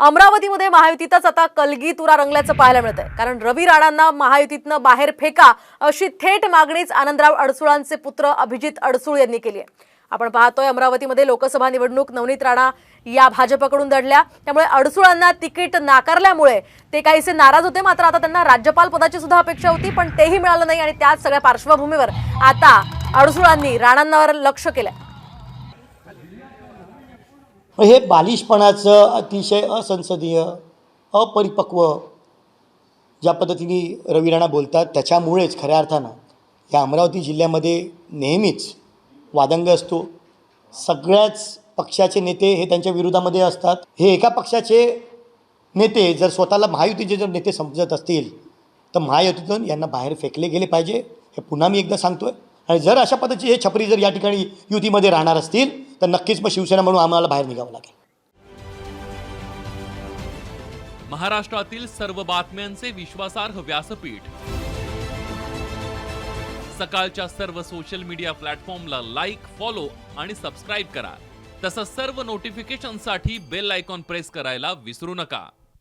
अमरावतीमध्ये महायुतीतच आता कलगी तुरा रंगल्याचं पाहायला मिळतंय. कारण रवी राणांना महायुतीतनं बाहेर फेका अशी थेट मागणीच आनंदराव अडसुळांचे पुत्र अभिजित अडसूळ यांनी केली आहे. आपण पाहतोय अमरावतीमध्ये लोकसभा निवडणूक नवनीत राणा या भाजपकडून लढल्या त्यामुळे अडसुळांना तिकीट नाकारल्यामुळे ते काहीसे नाराज होते. मात्र आता त्यांना राज्यपाल पदाची सुद्धा अपेक्षा होती पण तेही मिळालं नाही आणि त्याच सगळ्या पार्श्वभूमीवर आता अडसुळांनी राणांवर लक्ष केलंय. हे बालिशपणाचं अतिशय असंसदीय अपरिपक्व ज्या पद्धतीने रवी राणा बोलतात त्याच्यामुळेच खऱ्या अर्थानं या अमरावती जिल्ह्यामध्ये नेहमीच वादंग असतो. सगळ्याच पक्षाचे नेते हे त्यांच्या विरोधामध्ये असतात. हे एका पक्षाचे नेते जर स्वतःला महायुतीचे जर नेते समजत असतील तर महायुतीतून यांना बाहेर फेकले गेले पाहिजे. हे पुन्हा मी एकदा सांगतोय. आणि जर अशा पद्धतीचे हे छपरी जर या ठिकाणी युतीमध्ये राहणार असतील तर नक्कीच मग शिवसेना म्हणून आम्हाला बाहेर निघावं लागेल. महाराष्ट्रातील सर्व बातम्यांचे विश्वासार्ह व्यासपीठ. सकाळच्या सर्व सोशल मीडिया प्लॅटफॉर्मला लाईक फॉलो आणि सबस्क्राईब करा. तसंच सर्व नोटिफिकेशनसाठी बेल आयकॉन प्रेस करायला विसरू नका.